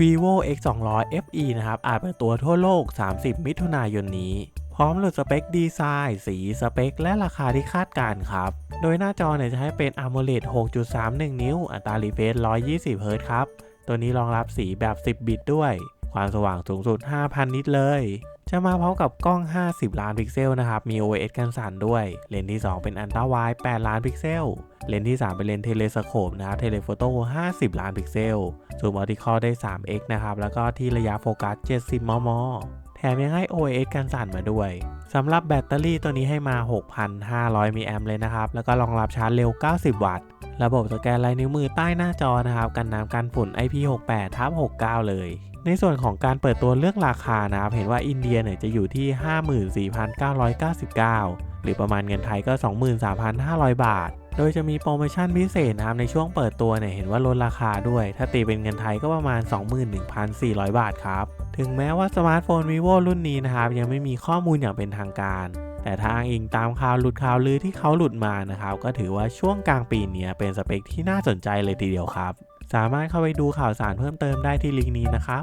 vivo x 2 0 0 fe นะครับ อาจเปิดตัวทั่วโลก 30 มิถุนายนนี้ พร้อมหลุดสเปคดีไซน์ สีสเปค และราคาที่คาดการครับ โดยหน้าจอเนี่ยจะให้เป็น AMOLED 6.31 นิ้ว อัตรา refresh 120 Hz ครับ ตัวนี้รองรับสีแบบ 10 บิตด้วย ความสว่างสูงสุด 5,000 นิตเลย จะมาพร้อมกับกล้อง 50 ล้านพิกเซลนะครับ มี OIS กันสั่นด้วย เลนส์ที่ 2 เป็นอันตราไวด์8ล้านพิกเซล เลนส์ที่ 3 เป็นเลนส์เทเลสโคปนะครับ เทเลโฟโต้ 50 ล้านพิกเซล ซูมออติคอได้ 3x นะครับ แล้วก็ที่ระยะโฟกัส 70 มม แถมยังให้ OIS กันสั่นมาด้วยสำหรับแบตเตอรี่ตัวนี้ให้มา 6,500มิลลิแอมป์เลยนะครับ แล้วก็รองรับชาร์จเร็ว 90 วัตต์ ระบบสแกนลายนิ้วมือใต้หน้าจอนะครับ กันน้ำกันฝุ่น IP68 ทับ69 เลย ในส่วนของการเปิดตัวเรื่องราคานะครับ เห็นว่าอินเดียเนี่ยจะอยู่ที่ 54,999 หรือประมาณเงินไทยก็ 23,500 บาท โดยจะมีโปรโมชั่นพิเศษนะครับในช่วงเปิดตัวเนี่ยเห็นว่าลดราคาด้วย ถ้าตีเป็นเงินไทยก็ประมาณ 21,400 บาทครับ ถึงแม้ว่าสมาร์ทโฟน vivo รุ่นนี้นะครับยังไม่มีข้อมูลอย่างเป็นทางการ แต่ทางอิงตามข่าวหลุดข่าวลือที่เขาหลุดมานะครับ ก็ถือว่าช่วงกลางปีนี้เป็นสเปคที่น่าสนใจเลยทีเดียวครับ สามารถเข้าไปดูข่าวสารเพิ่มเติมได้ที่ลิงก์นี้นะครับ